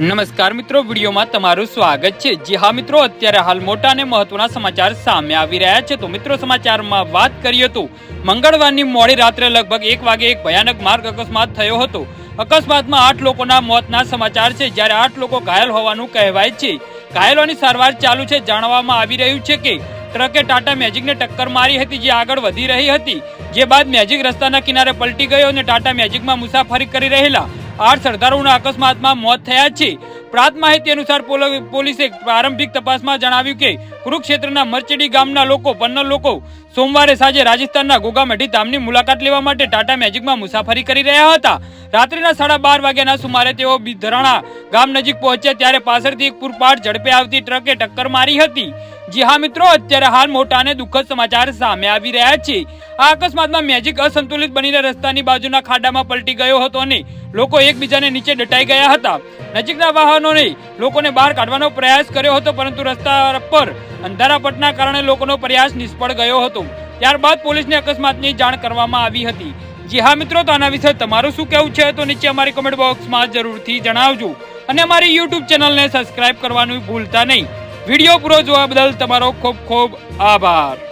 નમસ્કાર મિત્રો, વિડીયોમાં તમારું સ્વાગત છે. જી હા મિત્રો, અત્યારે હાલ મોટા અને મહત્વના સમાચાર સામે આવી રહ્યા છે. તો મિત્રો, સમાચારમાં વાત કરીએ તો, મંગળવારની મોડી રાત્રે લગભગ એક વાગે એક ભયાનક માર્ગ અકસ્માત થયો હતો. અકસ્માતમાં આઠ લોકોના મોતના સમાચાર છે. જ્યારે આઠ લોકો ઘાયલ હોવાનું કહેવાય છે. ઘાયલોની સારવાર ચાલુ છે. જાણવામાં આવી રહ્યું છે કે, ટ્રકે ટાટા મેજિકને ટક્કર મારી હતી, જે આગળ વધી રહી હતી. જે બાદ મેજિક રસ્તાના કિનારે પલટી ગયો અને ટાટા મેજિકમાં મુસાફરી કરી રહેલા આઠ સરદારોના અકસ્માતમાં મોત થયા છે. પ્રાપ્ત માહિતી અનુસાર પોલો- પોલીસે પ્રારંભિક તપાસમાં જણાવ્યું કે, કુરુક્ષેત્રના મરચડી ગામના લોકો પન્ના લોકો, સોમવારે સાંજે રાજસ્થાનના ગોગામઢી ધામની મુલાકાત લેવા માટે ટાટા મેજિકમાં મુસાફરી કરી રહ્યા હતા. રાત્રિના સાડા બાર વાગ્યાના સુમારે તેઓ બિધરાણા ગામ નજીક પહોંચ્યા ત્યારે પાછળથી એક પૂરપાટ ઝડપે આવતી ટ્રકે ટક્કર મારી હતી. જી હા મિત્રો, અત્યારે હાલ મોટા અને દુઃખદ સમાચાર સામે આવી રહ્યા છે. આ અકસ્માતમાં મેજિક અસંતુલિત બનીને રસ્તાની બાજુના ખાડામાં પલટી ગયો હતો અને લોકો એકબીજાને નીચે દટાઈ ગયા હતા. નજીકના વાહનોને લોકોને બહાર કાઢવાનો પ્રયાસ કર્યો હતો, પરંતુ રસ્તા પર અંધારાપટના કારણે લોકોનો પ્રયાસ નિષ્ફળ ગયો હતો. ત્યારબાદ પોલીસને અકસ્માતની જાણ કરવામાં આવી હતી. જી હા મિત્રો, તો આના વિશે તમારું શું કહેવું છે? તો નીચે અમારી કમેન્ટ બોક્સમાં જરૂરથી જણાવજો. અને અમારી યુટ્યુબ ચેનલને સબસ્ક્રાઇબ કરવાનું ભૂલતા નહીં. વીડિયો પૂરો જોવા બદલ તમારો ખૂબ ખૂબ આભાર.